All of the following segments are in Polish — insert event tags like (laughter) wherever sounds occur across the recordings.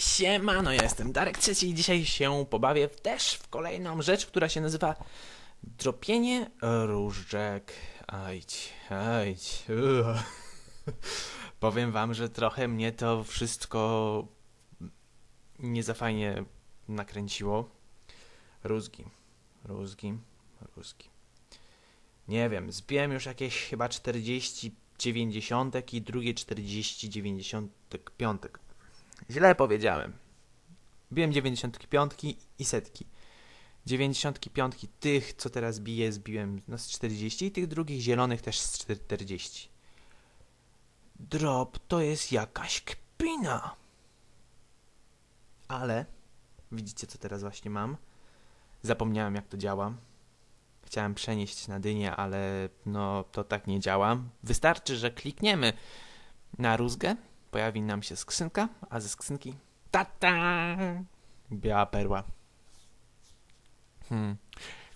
Siemano, ja jestem Darek Trzeci i dzisiaj się pobawię też w kolejną rzecz, która się nazywa dropienie różdżek. Ajdź, ajdź. Powiem wam, że trochę mnie to wszystko nie za fajnie nakręciło. Rózgi, rózgi, rózgi. Nie wiem, zbiłem już jakieś chyba 40 90 i drugie 40 95. Źle powiedziałem. Biłem 95 i setki. 95 tych, co teraz biję, zbiłem no z 40 i tych drugich zielonych też z 40. Drop to jest jakaś kpina. Ale widzicie, co teraz właśnie mam? Zapomniałem, jak to działa. Chciałem przenieść na dynię, ale no to tak nie działa. Wystarczy, że klikniemy na rózgę, pojawi nam się skrzynka, a ze skrzynki tata! Biała perła. Hmm.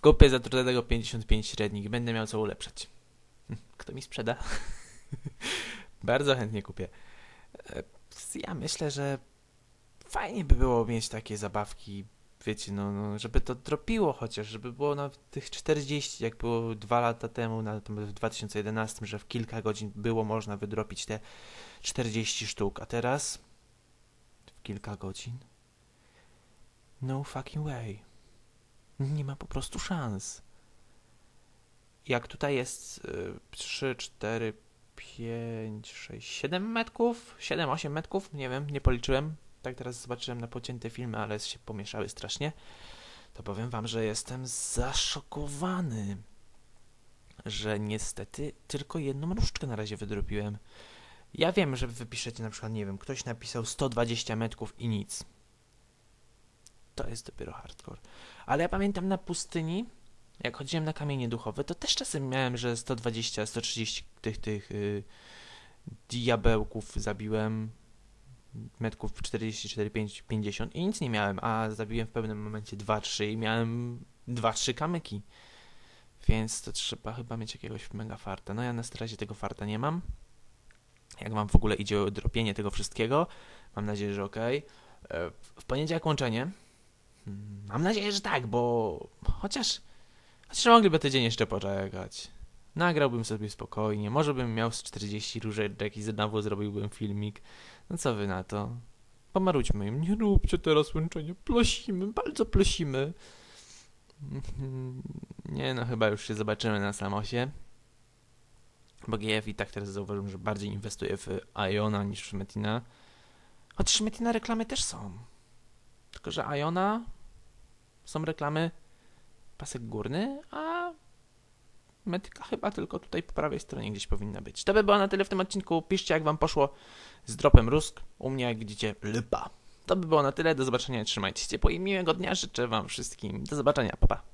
Kupię za trudnego 55 średnik, będę miał co ulepszać. Hm, Kto mi sprzeda? (laughs) Bardzo chętnie kupię. E, Ja myślę, że fajnie by było mieć takie zabawki, wiecie, no, no żeby to dropiło chociaż, żeby było na tych 40, jak było dwa lata temu, na, w 2011, że w kilka godzin było można wydropić te 40 sztuk, a teraz w kilka godzin? No fucking way. Nie ma po prostu szans. Jak tutaj jest y, 3, 4, 5, 6, 7 metrów? 7, 8 metrów? Nie wiem, nie policzyłem. Tak teraz zobaczyłem na pocięte filmy, ale się pomieszały strasznie. To powiem wam, że jestem zaszokowany, że niestety tylko jedną różdżkę na razie wydropiłem. Ja wiem, że wy piszecie na przykład, nie wiem, ktoś napisał 120 metrów i nic. To jest dopiero hardcore. Ale ja pamiętam na pustyni, jak chodziłem na kamienie duchowe, to też czasem miałem, że 120, 130 tych, tych yy, diabełków zabiłem, metków 44, 5, 50 i nic nie miałem, a zabiłem w pewnym momencie 2-3 i miałem 2-3 kamyki. Więc to trzeba chyba mieć jakiegoś mega farta. No ja na razie tego farta nie mam jak wam w ogóle idzie dropienie tego wszystkiego. Mam nadzieję, że ok. W poniedziałek łączenie. Hmm, Mam nadzieję, że tak, bo chociaż, chociaż mogliby tydzień jeszcze poczekać. Nagrałbym sobie spokojnie, może bym miał z 40 różeczek i znowu zrobiłbym filmik. No co wy na to? Pomarudźmy im, nie róbcie teraz łączenia, prosimy, bardzo prosimy. (laughs) Nie no, chyba już się zobaczymy na Samosie. Bo GF i tak teraz zauważyłem, że bardziej inwestuje w Iona niż w Metina. Chociaż Metina reklamy też są. Tylko, że Iona są reklamy pasek górny, a Metyka chyba tylko tutaj po prawej stronie gdzieś powinna być. To by było na tyle w tym odcinku. Piszcie jak wam poszło z dropem Rusk. U mnie jak widzicie lypa. To by było na tyle. Do zobaczenia. Trzymajcie się ciepło i miłego dnia. Życzę wam wszystkim. Do zobaczenia. Pa, pa.